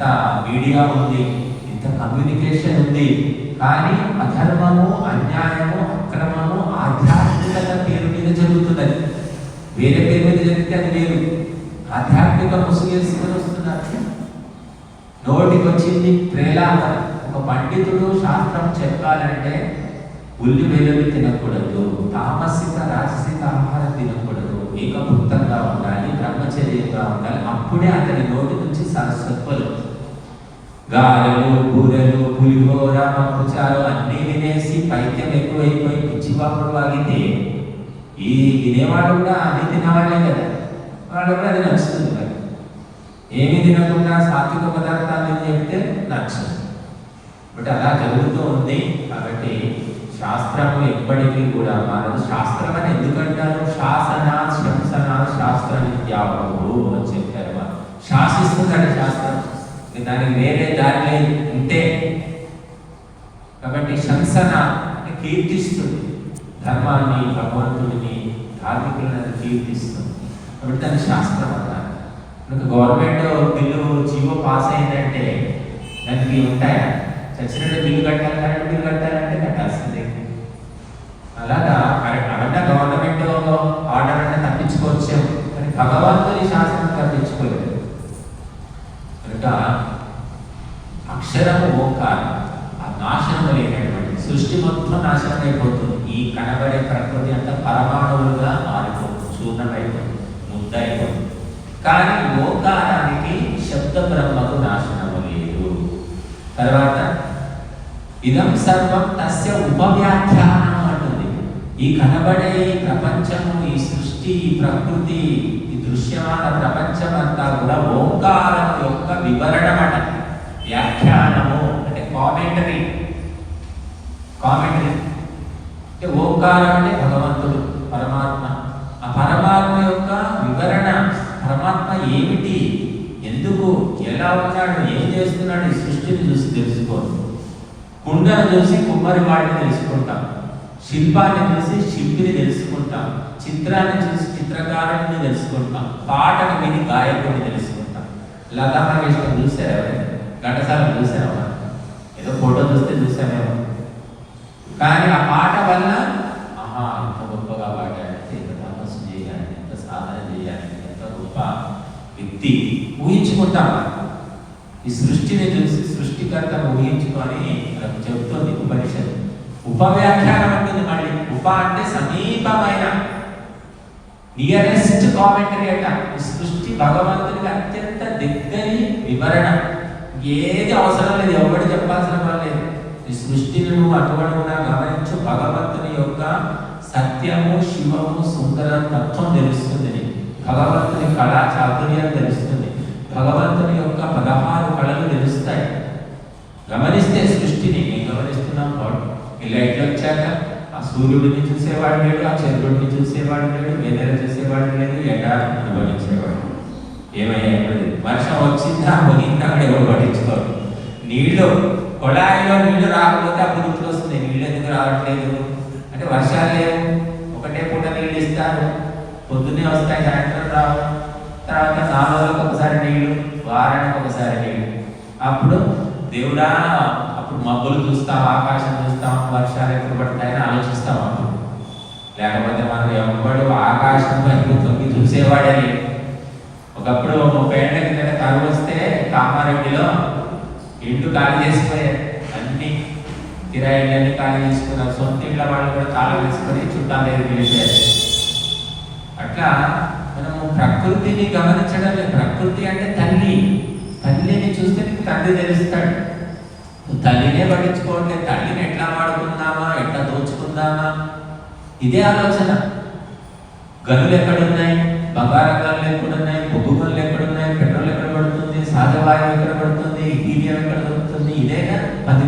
ఇంత మీడియా ఉంది ఇంత కమ్యూనికేషన్ ఉంది కానీ అధర్మము అన్యాయము అక్రమము ఆధ్యాత్మికత పేరు మీద జరుగుతున్నది. వేరే పేరు మీద జరిగితే అది లేదు ఆధ్యాత్మిక ముసుగు వస్తున్నారు. నోటికి వచ్చింది ప్రేలాపన. ఒక పండితుడు శాస్త్రం చెప్పాలంటే ఉల్లి వెల్లుల్లి తినకూడదు తామసిక రాజసిక ఆహారం తినకూడదు ఏకభుక్తంగా ఉండాలి బ్రహ్మచర్యంగా ఉండాలి. అప్పుడే అతని నోటి నుంచి సరస్వత్వలు గారెలు బూరెలు పులిహోర మక్కుచారు అన్నీ వినేసి పైత్యం ఎక్కువైపోయి పిచ్చిపాపుడు వాగితే ఈ వినేవాడు కూడా అన్ని తినవాళ్ళే కదా. వాళ్ళు కూడా అది నచ్చుతుంది మరి. ఏమి తినకుండా సాత్విక పదార్థాలు అని చెప్తే నచ్చదు. బట్ అలా జరుగుతూ ఉంది కాబట్టి శాస్త్రము ఎప్పటికీ కూడా మనం శాస్త్రం అని ఎందుకంటారు? శాసన శంసన శాస్త్ర విద్యావరు అని చెప్పారు వారు శాసిస్తుందండి శాస్త్రం. దానికి వేరే దారి లేదు ఉంటే. కాబట్టి శంసన కీర్తిస్తుంది. ధర్మాన్ని భగవంతుడిని ధార్మికులను కీర్తిస్తుంది. కాబట్టి దాని శాస్త్రం అన్నారు. గవర్నమెంట్ బిల్లు జీవో పాస్ అయిందంటే దానికి ఉంటాయా? చచ్చినట్టు బిల్లు కట్టాలి కరెంట్ బిల్లు కట్టాలంటే కట్టాల్సిందే. అలాగా అంటే గవర్నమెంట్ ఆర్డర్ అంటే తప్పించుకోవచ్చు కానీ భగవంతుని శాస్త్రం తప్పించుకోలేదు. కనుక అక్షరము ఓంకారం ఆ నాశనం లేనటువంటి సృష్టి మొత్తం నాశనం అయిపోతుంది ఈ కనబడే ప్రకృతి అంతా పరమాణువులుగా మారిపోతుంది. చూర్ణమైపోతుంది ముద్ద అయిపోతుంది కానీ ఓంకారానికి శబ్ద బ్రహ్మకు నాశనము లేదు. తర్వాత ఇదం సర్వం తస్య ఉపవ్యాఖ్యానం అంటుంది. ఈ కనబడే ఈ ప్రపంచము సృష్టి ఈ ప్రకృతి ఈ దృశ్యమాన ప్రపంచం అంతా కూడా ఓంకారం యొక్క వివరణమట. వ్యాఖ్యానము అంటే కామెంటరీ కామెంటరీ అంటే ఓంకారం అంటే భగవంతుడు పరమాత్మ. ఆ పరమాత్మ యొక్క వివరణ పరమాత్మ ఏమిటి? ఎందుకు? ఎలా ఉన్నాడు? ఏం చేస్తున్నాడు? ఈ సృష్టిని చూసి తెలుసుకోవాలి కుండను చూసి కుమ్మరి వాడిని తెలుసుకుంటాం. శిల్పాన్ని చూసి శిల్పిని తెలుసుకుంటాం. చిత్రాన్ని చూసి పాటను విని గాయకుడిని తెలుసుకుంటాం. లతా మంగేష్కర్ చూసారా ఎవరైనా? ఘంటసాల చూసారా ఏదో ఫోటో చూస్తే చూసామేమో కానీ ఆ పాట వల్ల ఆహా ఇంత గొప్పగా పాడాడంటే ఎంత తపస్సు చేయాలి ఎంత సాధన చేయాలి ఎంత గొప్ప వ్యక్తి. ఊహించుకుంటాం. ఈ సృష్టిని చూసి సృష్టికర్త ఊహించుకొని మనకు చెబుతోంది ఉపనిషత్తు. ఉపవ్యాఖ్యానం ఉంటుంది మళ్ళీ. ఉప అంటే సమీపమైన నియరెస్ట్ కామెంటరీ అట ఈ సృష్టి భగవంతుడికి అత్యంత దగ్గరి వివరణ. ఏది అవసరం లేదు ఎవరు చెప్పాల్సిన పని లేదు. ఈ సృష్టిని నువ్వు అటువంటిగా గమనించు భగవంతుని యొక్క సత్యము శివము సుందర తత్వం తెలుస్తుంది భగవంతుని కళా చాతుర్యం తెలుస్తుంది. భగవంతుని యొక్క పదహారు కళలు తెలుస్తాయి. గమనిస్తే సృష్టిని నేను గమనిస్తున్నాం ఇలా ఈ లైట్లు వచ్చాక. ఆ సూర్యుడిని చూసేవాడు లేడు ఆ చంద్రుడిని చూసేవాడు లేడు వెన్నెల చూసేవాడు లేదు ఎండ అనుభవించేవాడు ఏమయ్యాడు వర్షం వచ్చిందా? పోయిందా? అక్కడ ఎవరు పట్టించుకోరు. నీళ్ళు కొడాయిలో నీళ్ళు రాకపోతే అప్పుడు గుర్తుకు వస్తుంది నీళ్ళు ఎందుకు రావట్లేదు? అంటే వర్షాలు లేవు. ఒకటే పూట నీళ్ళు ఇస్తారు. పొద్దున్నే వస్తాయి సాయంత్రం రావు. తర్వాత నాలుగు రోజులకు ఒకసారి నీళ్ళు వారానికి ఒకసారి నీళ్ళు. అప్పుడు దేవుడా అప్పుడు మబ్బులు చూస్తాం ఆకాశం చూస్తాం వర్షాలు ఎప్పుడు పడతాయి? లేకపోతే మనం ఎవడు ఆకాశం వైపు తొంగి చూసేవాడని. ఒకప్పుడు ముప్పై ఏళ్ళ కిందట కరువు వస్తే కామారెడ్డిలో ఇల్లు ఖాళీ చేసిపోయారు. అన్ని కిరాయిలన్నీ ఖాళీ చేసుకున్నారు. సొంత ఇళ్ళ వాళ్ళు కూడా తాళం వేసుకొని చుట్టాల దగ్గరికి వెళ్ళారు అట్లా మనము ప్రకృతిని గమనించడం లేదు. ప్రకృతి అంటే తల్లి. తల్లిని చూస్తే నీకు తండ్రి తెలుస్తాడు. తల్లినే పట్టించుకోవట్లేదు. తల్లిని ఎట్లా వాడుకుందామా? ఎట్లా దోచుకుందామా? ఇదే ఆలోచన. గనులు ఎక్కడున్నాయి? బంగారం గనులు ఎక్కడున్నాయి? బొగ్గు గనులు ఎక్కడున్నాయి? పెట్రోల్ ఎక్కడ పడుతుంది? సహజ వాయువు ఎక్కడ పడుతుంది? హీలియం ఎక్కడ దొరుకుతుంది? ఇదేగా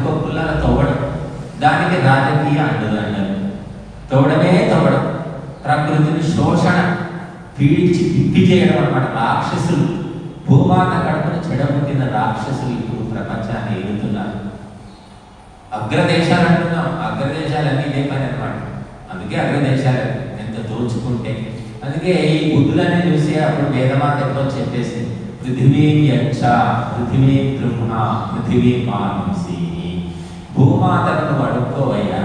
కొప్పులాగా తవ్వడం. దానికి రాజకీయ అండదండలు. తవ్వడమే తవ్వడం. ప్రకృతిని శోషణ పీడించి పిప్పి చేయడం అన్నమాట రాక్షసులు. భూమాత కడుపున చెడబుట్టిన రాక్షసులు ఇప్పుడు ప్రపంచాన్ని ఎదుగుతున్నారు. అగ్రదేశాలు అంటున్నాం. అగ్రదేశాలన్నీ ఇదే పని అనమాట అందుకే అరవై దేశాలు ఎంత దోచుకుంటే. అందుకే ఈ బుద్ధులనే చూసి అప్పుడు వేదమాత ఎప్పుడో చెప్పేసి పృథివీ యక్ష పృథివీ బ్రహ్మ పృథివీ మానసి. భూమాతను అడుక్కోవయ్యా